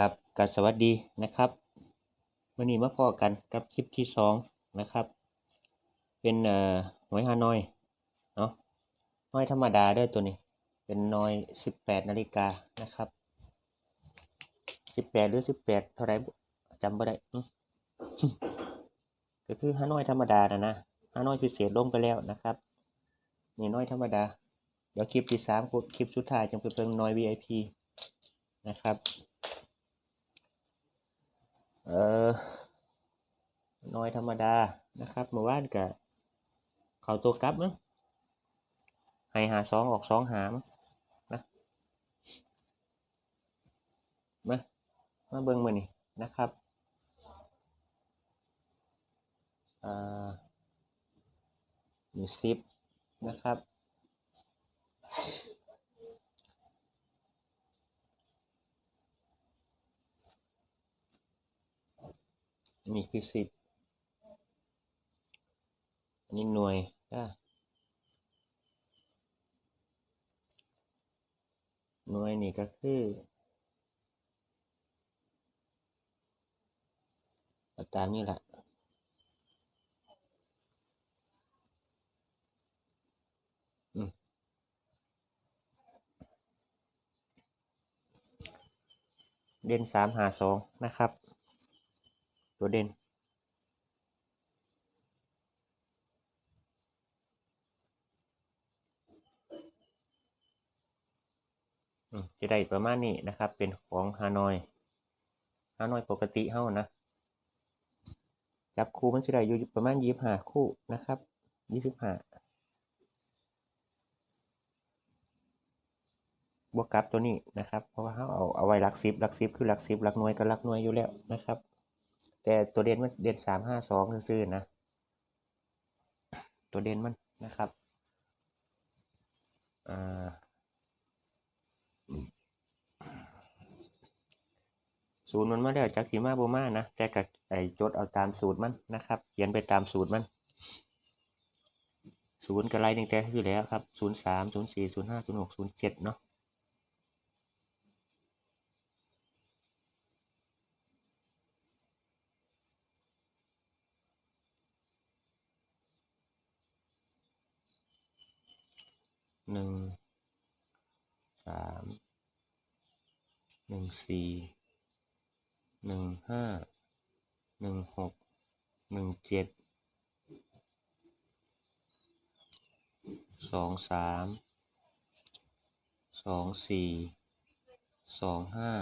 ครับก็สวัสดีนะครับวันนี้มาพอกันกับคลิปที่สองนะครับ เป็นเอ่อหวยฮานอยเนาะน้อยธรรมดาด้อตัวนี้ เป็นน้อยสิบแปดนาฬิกานะครับสิบแปดหรือสิบแปดเท่าไรจำไม่ได้ก็คือฮานอยธรรมดานะนะฮานอยพิเศษลงไปแล้วนะครับนี่น้อยธรรมดา เดี๋ยวคลิปที่สามคลิปสุดท้ายจะเป็นเพิ่งน้อย VIP นะครับ เออน้อยธรรมดานะครับเมื่อวานกับเขาตัวกลับมั้งให้หาสองออกสองหามั้งนะมามาเบิ่งมือนี่นะครับอ่ามีซิปนะครับ นี่คือสิบอันนี้หน่วยอะหน่วยนี่ก็คือาตามนี้แหละเด่นสามหาสองนะครับ ตัวเด่นอืมจะได้ประมาณนี้นะครับ เป็นของฮานอยฮานอยปกติเฮานะจับคู่มันจะได้อยู่ประมาณยี่สิบห้าคู่นะครับยี่สิบห้าบวกกับตัวนี้นะครับ เพราะว่าเขาเอาเอาไว้ลักสิบหลักสิบคือลักสิบหลักหน่วยกับลักหน่วยอยู่แล้วนะครับ แต่ตัวเด่นมันเด่นสามห้าสองซื่อๆนะ ตัวเด่นมันนะครับอ่าสูตรมันมาแล้วจากสีมาโบมานะแต่กับไอจดเอาตามสูตรมันนะครับเขียนไปตามสูตรมันศูนย์กับไรหนึ่งแต่อยู่แล้วครับศูนย์สามศูนย์สี่ศูนย์ห้าศูนย์หกศูนย์เจ็ดเนาะ หนึ่งสามหนึ่งสี่หนึ่งห้าหนึ่งหกหนึ่งเจ็ดสองสามสองสี่สองห้า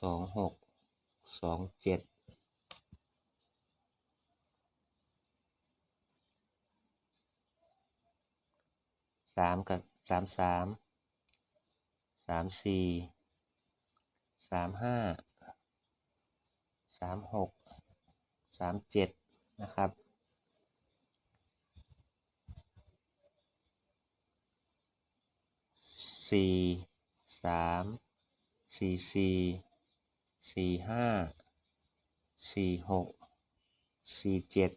สองหกสองเจ็ด สามกับสามสามสามสี่สามห้าสามหกสามเจ็ดนะครับ สี่สามสี่สี่สี่ห้าสี่หกสี่เจ็ด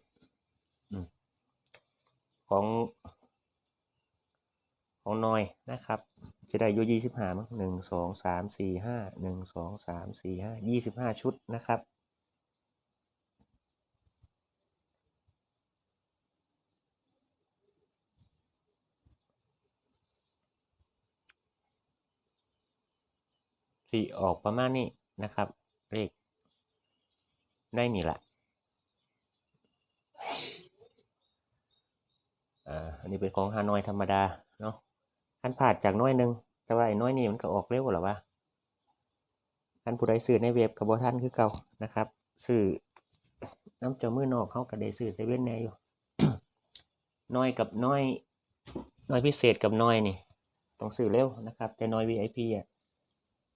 ของ ของน้อยนะครับจะได้อยู่ยี่สิบห้ามั้งหนึ่งสองสามสี่ห้าหนึ่งสองสามสี่ห้ายี่สิบห้าชุดนะครับสี่ออกประมาณนี้นะครับ เลขได้นี่แหละอ่าอันนี้เป็นของฮานอยธรรมดาเนาะ คันผ่าดจากน้อยหนึ่งแต่ว่าไอ้น้อยนี่มันก็ออกเร็วหรอวะคันผู้ใดซื้อในเว็บกับบท่านคือเก่านะครับซื้อน้ำเจ้ามือนอกเขาก็ได้ซื้อแต่เว้นแน่อยู่น้อยกับน้อย น้อยพิเศษกับน้อยนี่ต้องซื้อเร็วนะครับ แต่น้อย VIP อะ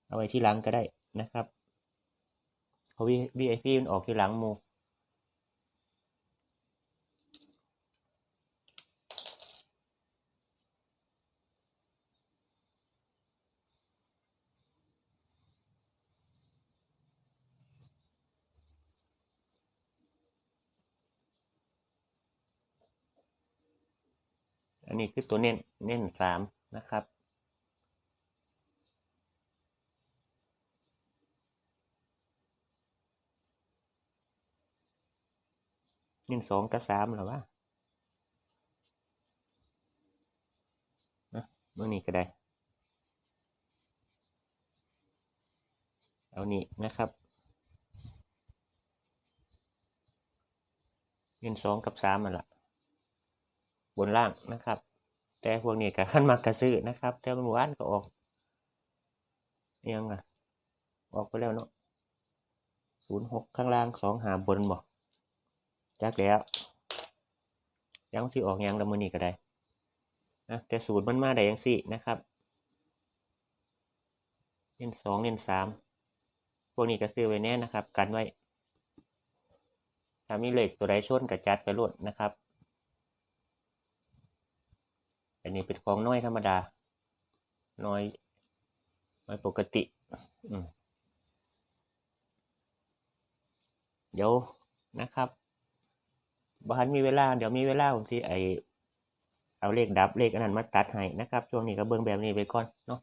เอาไว้ที่หลังก็ได้นะครับเพราะ VIP มันออกที่หลังมู อันนี้คือตัวเน้นเน้นสามนะครับ เน้นสองกับสามหรอวะนะเมื่อนี้ก็ได้ เอานี้นะครับ เน้นสองกับสามนั่นแหละ บนล่างนะครับ แต่พวกนี้ก็ขั้นมากกระซื้อนะครับ แต่เมื่อวานก็ออกยังอะออกไปแล้วเนาะศูนย์หกข้างล่างสองหาบนบอกจักแล้วยังสิออกยังละมือนี้ก็ได้นะแต่ศูนย์มันมาได้ยังสี่นะครับเน้นสองเน้นสามพวกนี้ก็ซื้อไว้แน่นะครับ กันไว้ถ้ามีเหล็กตัวใดชนกับจัดไปรวดนะครับ อั นนี้เป็นของน้อยธรรมดา น้อยน้อยปกติเดี๋ยวนะครับบ้านมีเวลา เดี๋ยวมีเวลาผมที่ไอเอาเลขดับเลขอันนั้นมาตัดให้นะครับ ช่วงนี้ก็เบิ่งแบบนี้ไปก่อนเนาะ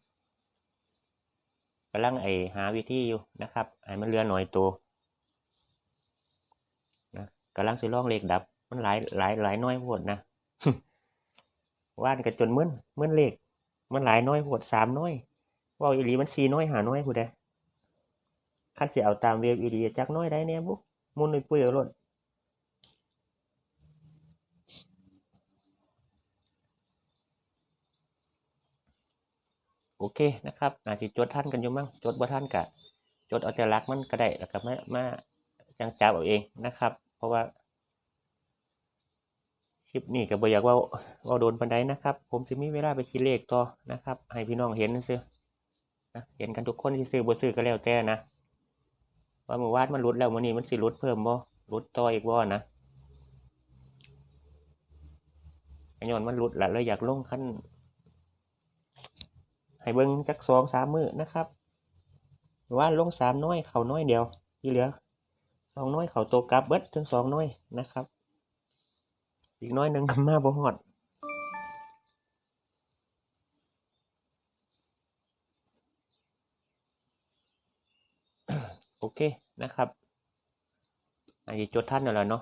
กำลังไอหาวิธีอยู่นะครับให้มันเลือหน่อยตัวนะกำลังสิลองเลขดับ มันหลายหลายหลายน้อยโพดนะ ว่านกันจนเมึนเมึนเลข มันหลายน้อยโพดสามน้อยว่าอีหลีมันสี่น้อยหาน้อยพูดได้ขั้นเสิเอาตามเวฟอีหลีจักน้อยได้เนี่ยบุมุนไปปุ้ยเอารถโอเคนะครับอาจจะจดท่านกันอยู่มั้งจดบ่ท่านกะจดเอาแต่รักมันก็ได้แล้วก็มามาจังจับเอาเองนะครับ เพราะว่า คลิปนี้ก็บ่อยากว่าว่าโดนปันไดนะครับ ผมสิมีเวลาไปคิดเลขต่อนะครับ ให้พี่น้องเห็นซื่อนะเห็นกันทุกคนที่ซื้อบ่ซื้อก็แล้วแต่นะว่ามือวานมันลุดแล้วมื้อนี้มันสิหลุดเพิ่มบ่หลุดต่ออีกบ่นะอันย้อนมันลุดละเลยอยากลงขั้นให้เบิ่งจักสองสามมือนะครับว่าลงสามน้อยเข่าน้อยเดียวที่เหลือสองน้อยเข่าโตกลับเบิดถึงสองน้อยนะครับ อีกน้อยหนึ่งก็มาบ่ฮอดโอเคนะครับอาจจะจดท่านนั่นแหละเนาะ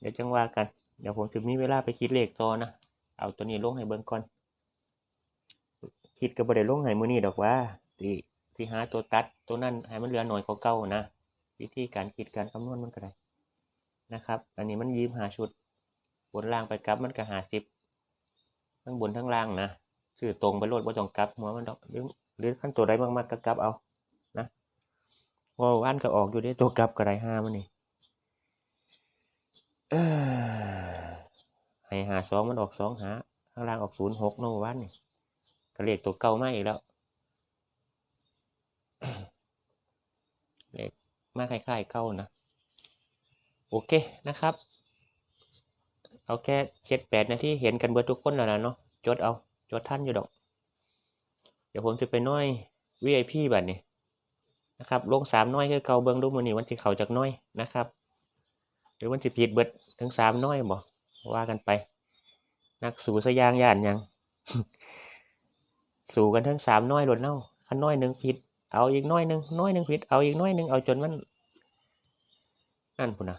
เดี๋ยวจังว่ากัน เดี๋ยวผมจะมีเวลาไปคิดเลขต่อนะ เอาตัวนี้ลงให้เบิ่งก่อน คิดก็บ่ได้ลงให้มือนี้ดอกว่าสิสิหาตัวตัดตัวนั้นให้มันเหลือหน่อยกว่าเก่านะ วิธีการคิดการคำนวณมันก็ได้ นะครับ อันนี้มันยืมหาชุด บนล่างไปกลับมันก็หาสิบทั้งบนทั้งล่างนะคือตรงไปโลดว่าต้องกลับหัวมันดอกหรือหรือขั้นตัวใดมากๆก็กลับเอานะว่าอันก็ออกอยู่ได้ตัวกลับก็ได้ห้ามันนี่ให้หาสองมันออกสองหาข้างล่างออกศูนย์หกโนวันนี่ก็เลขตัวเก่ามาอีกแล้วเลขมาคล้ายๆเก่านะ โอเคนะครับ เอาแค่เจ็ดแปดนาทีเห็นกันเบิดทุกคนแล้วนะเนาะจดเอาจดท่านอยู่ดอก เดี๋ยวผมจะไปน้อย VIP บัดนี้นะครับลงสามน้อยคือเก่าเบิ้งดูมือนี่วันที่เขาจากน้อยนะครับ หรือวันสิผิดเบิดถึงสามน้อยบ่ว่ากันไป นักสู่สยางย่านยัง สู่กันทั้งสามน้อยหลดเน่าขันน้อยหนึ่งผิด เอาอีกน้อยหนึ่งน้อยหนึ่งผิด เอาอีกน้อยหนึ่งเอาจนมันนั่นพุ่นนะ